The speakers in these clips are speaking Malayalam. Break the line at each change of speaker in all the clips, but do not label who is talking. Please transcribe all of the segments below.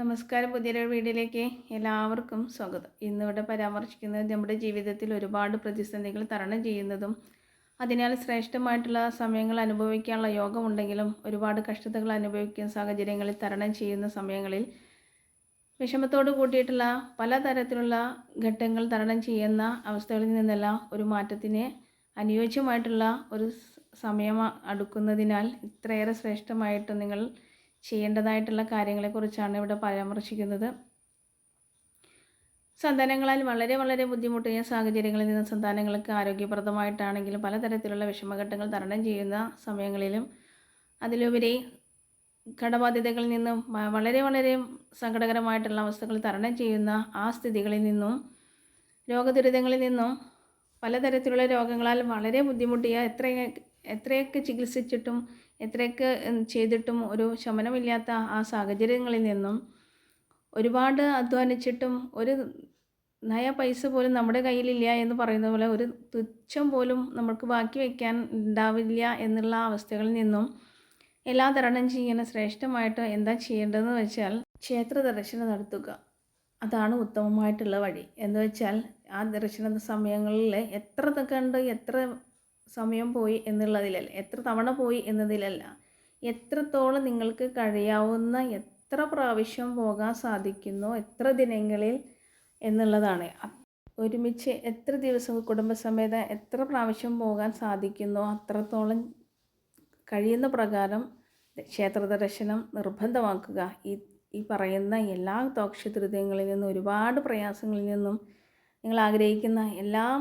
നമസ്കാരം പുതിയൊരു വീഡിയോയിലേക്ക് എല്ലാവർക്കും സ്വാഗതം ഇന്നിവിടെ പരാമർശിക്കുന്നത് നമ്മുടെ ജീവിതത്തിൽ ഒരുപാട് പ്രതിസന്ധികൾ തരണം ചെയ്യുന്നതും അതിനാൽ ശ്രേഷ്ഠമായിട്ടുള്ള സമയങ്ങൾ അനുഭവിക്കാനുള്ള യോഗമുണ്ടെങ്കിലും ഒരുപാട് കഷ്ടതകൾ അനുഭവിക്കുന്ന സാഹചര്യങ്ങളിൽ തരണം ചെയ്യുന്ന സമയങ്ങളിൽ വിഷമത്തോട് കൂട്ടിയിട്ടുള്ള പലതരത്തിലുള്ള ഘട്ടങ്ങൾ തരണം ചെയ്യുന്ന അവസ്ഥകളിൽ നിന്നെല്ലാം ഒരു മാറ്റത്തിന് അനുയോജ്യമായിട്ടുള്ള ഒരു സമയം അടുക്കുന്നതിനാൽ ഇത്രയേറെ ശ്രേഷ്ഠമായിട്ട് നിങ്ങൾ ചെയ്യേണ്ടതായിട്ടുള്ള കാര്യങ്ങളെക്കുറിച്ചാണ് ഇവിടെ പരാമർശിക്കുന്നത് സന്താനങ്ങളാൽ വളരെ വളരെ ബുദ്ധിമുട്ടിയ സാഹചര്യങ്ങളിൽ നിന്ന് സന്താനങ്ങൾക്ക് ആരോഗ്യപ്രദമായിട്ടാണെങ്കിലും പലതരത്തിലുള്ള വിഷമഘട്ടങ്ങൾ തരണം ചെയ്യുന്ന സമയങ്ങളിലും അതിലുപരി കടബാധ്യതകളിൽ നിന്നും വളരെ വളരെ സങ്കടകരമായിട്ടുള്ള അവസ്ഥകൾ തരണം ചെയ്യുന്ന ആ സ്ഥിതികളിൽ നിന്നും രോഗദുരിതങ്ങളിൽ നിന്നും പലതരത്തിലുള്ള രോഗങ്ങളാൽ വളരെ ബുദ്ധിമുട്ടിയ എത്ര എത്രയൊക്കെ ചികിത്സിച്ചിട്ടും എത്രയൊക്കെ ചെയ്തിട്ടും ഒരു ശമനമില്ലാത്ത ആ സാഹചര്യങ്ങളിൽ നിന്നും ഒരുപാട് അധ്വാനിച്ചിട്ടും ഒരു നയ പൈസ പോലും നമ്മുടെ കയ്യിലില്ല എന്ന് പറയുന്ന പോലെ ഒരു തുച്ഛം പോലും നമുക്ക് ബാക്കി വയ്ക്കാൻ ഉണ്ടാവില്ല എന്നുള്ള അവസ്ഥകളിൽ നിന്നും എല്ലാ തരണം ചെയ്യുന്ന ശ്രേഷ്ഠമായിട്ട് എന്താ ചെയ്യേണ്ടതെന്ന് വെച്ചാൽ ക്ഷേത്ര ദർശനം നടത്തുക അതാണ് ഉത്തമമായിട്ടുള്ള വഴി എന്ന് വെച്ചാൽ ആ ദർശന സമയങ്ങളിൽ എത്ര കണ്ട് എത്ര സമയം പോയി എന്നുള്ളതിലല്ല എത്ര തവണ പോയി എന്നതിലല്ല എത്രത്തോളം നിങ്ങൾക്ക് കഴിയാവുന്ന എത്ര പ്രാവശ്യം പോകാൻ സാധിക്കുന്നു എത്ര ദിനങ്ങളിൽ എന്നുള്ളതാണ് ഒരുമിച്ച് എത്ര ദിവസം കുടുംബസമേത എത്ര പ്രാവശ്യം പോകാൻ സാധിക്കുന്നു അത്രത്തോളം കഴിയുന്ന പ്രകാരം ക്ഷേത്ര ദർശനം നിർബന്ധമാക്കുക ഈ ഈ പറയുന്ന എല്ലാ തോക്ഷതൃതയങ്ങളിൽ നിന്നും ഒരുപാട് പ്രയാസങ്ങളിൽ നിന്നും നിങ്ങൾ ആഗ്രഹിക്കുന്ന എല്ലാം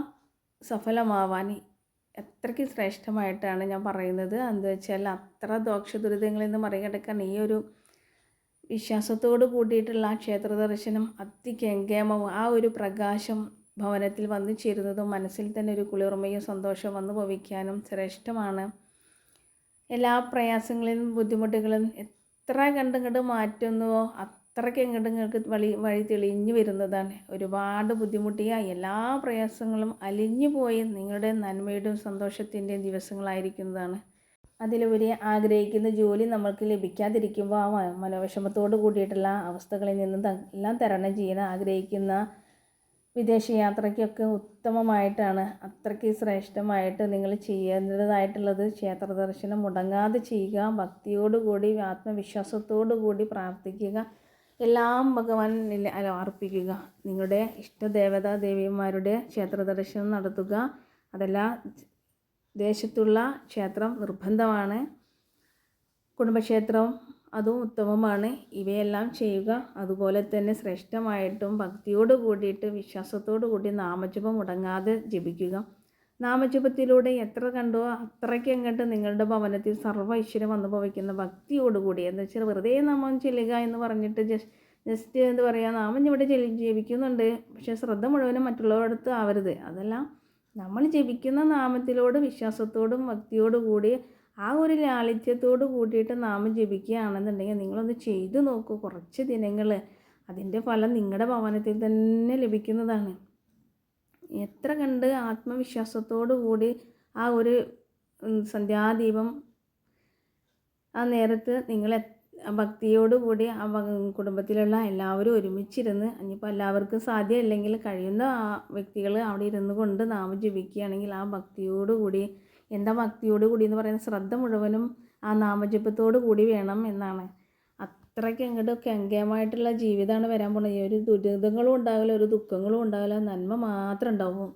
സഫലമാവാൻ അത്രയ്ക്ക് ശ്രേഷ്ഠമായിട്ടാണ് ഞാൻ പറയുന്നത് എന്താ വെച്ചാൽ അത്ര ദോഷ ദുരിതങ്ങളിൽ നിന്ന് മറികടക്കാൻ ഈ ഒരു വിശ്വാസത്തോട് കൂടിയിട്ടുള്ള ആ ക്ഷേത്ര ദർശനം അതിഗംഗേമവും ആ ഒരു പ്രകാശം ഭവനത്തിൽ വന്നു ചേരുന്നതും മനസ്സിൽ തന്നെ ഒരു കുളിർമയും സന്തോഷവും വന്നു ഭവിക്കാനും ശ്രേഷ്ഠമാണ് എല്ലാ പ്രയാസങ്ങളിലും ബുദ്ധിമുട്ടുകളും എത്ര കണ്ടും കണ്ട് മാറ്റുന്നുവോ അത്രയ്ക്ക് ഇങ്ങോട്ട് ഇങ്ങോട്ട് വഴി വഴി തെളിഞ്ഞു വരുന്നതാണ് ഒരുപാട് ബുദ്ധിമുട്ടിയ എല്ലാ പ്രയാസങ്ങളും അലിഞ്ഞു പോയി നിങ്ങളുടെ നന്മയുടെയും സന്തോഷത്തിൻ്റെയും ദിവസങ്ങളായിരിക്കുന്നതാണ് അതിലുപരി ആഗ്രഹിക്കുന്ന ജോലി നമ്മൾക്ക് ലഭിക്കാതിരിക്കുമ്പോൾ ആ മനോവിഷമത്തോട് കൂടിയിട്ടുള്ള അവസ്ഥകളിൽ നിന്നും എല്ലാം തരണം ചെയ്യാൻ ആഗ്രഹിക്കുന്ന വിദേശയാത്രയ്ക്കൊക്കെ ഉത്തമമായിട്ടാണ് അത്രയ്ക്ക് ശ്രേഷ്ഠമായിട്ട് നിങ്ങൾ ചെയ്യേണ്ടതായിട്ടുള്ളത് ക്ഷേത്ര ദർശനം മുടങ്ങാതെ ചെയ്യുക ഭക്തിയോടുകൂടി ആത്മവിശ്വാസത്തോടു കൂടി പ്രാർത്ഥിക്കുക എല്ലാം ഭഗവാനിൽ അർപ്പിക്കുക നിങ്ങളുടെ ഇഷ്ടദേവത ദേവിമാരുടെ ക്ഷേത്ര ദർശനം നടത്തുക അതല്ല ദേശത്തുള്ള ക്ഷേത്രം നിർബന്ധമാണ് കുടുംബക്ഷേത്രം അതും ഉത്തമമാണ് ഇവയെല്ലാം ചെയ്യുക അതുപോലെ തന്നെ ശ്രേഷ്ഠമായിട്ടും ഭക്തിയോട് കൂടിയിട്ട് വിശ്വാസത്തോടു കൂടി നാമജപം മുടങ്ങാതെ ജപിക്കുക നാമജപത്തിലൂടെ എത്ര കണ്ടോ അത്രയ്ക്ക് അങ്ങോട്ട് നിങ്ങളുടെ ഭവനത്തിൽ സർവ്വ ഐശ്വര്യം അനുഭവിക്കുന്ന ഭക്തിയോടുകൂടി എന്ന് വെച്ചാൽ വെറുതെ നാമം ചെല്ലുക എന്ന് പറഞ്ഞിട്ട് ജസ്റ്റ് എന്ത് പറയുക നാമം ഇവിടെ ജീവിക്കുന്നുണ്ട് പക്ഷേ ശ്രദ്ധ മുഴുവനും മറ്റുള്ളവരടുത്ത് ആവരുത് അതല്ല നമ്മൾ ജപിക്കുന്ന നാമത്തിലോട് വിശ്വാസത്തോടും ഭക്തിയോടും കൂടി ആ ഒരു ലാളിത്യത്തോട് കൂടിയിട്ട് നാമം ജപിക്കുകയാണെന്നുണ്ടെങ്കിൽ നിങ്ങളൊന്ന് ചെയ്തു നോക്കൂ കുറച്ച് ദിനങ്ങൾ അതിൻ്റെ ഫലം നിങ്ങളുടെ ഭവനത്തിൽ തന്നെ ലഭിക്കുന്നതാണ് എത്ര കണ്ട് ആത്മവിശ്വാസത്തോടു കൂടി ആ ഒരു സന്ധ്യാദീപം ആ നേരത്ത് നിങ്ങൾ ഭക്തിയോടുകൂടി ആ കുടുംബത്തിലുള്ള എല്ലാവരും ഒരുമിച്ചിരുന്ന് ഇനിയിപ്പോൾ എല്ലാവർക്കും സാധ്യമല്ലെങ്കിൽ കഴിയുന്ന ആ വ്യക്തികൾ അവിടെ ഇരുന്ന് കൊണ്ട് നാമം ജപിക്കുകയാണെങ്കിൽ ആ ഭക്തിയോടുകൂടി എന്താ ഭക്തിയോടുകൂടി എന്ന് പറയുന്ന ശ്രദ്ധ മുഴുവനും ആ നാമജപത്തോടു കൂടി വേണം എന്നാണ് അത്രയ്ക്ക് അങ്ങോട്ട് കെങ്കേമായിട്ടുള്ള ജീവിതമാണ് വരാൻ ഈ ഒരു ദുരിതങ്ങളും ഉണ്ടാവില്ല ഒരു ദുഃഖങ്ങളും ഉണ്ടാവില്ല നന്മ മാത്രമേ ഉണ്ടാവും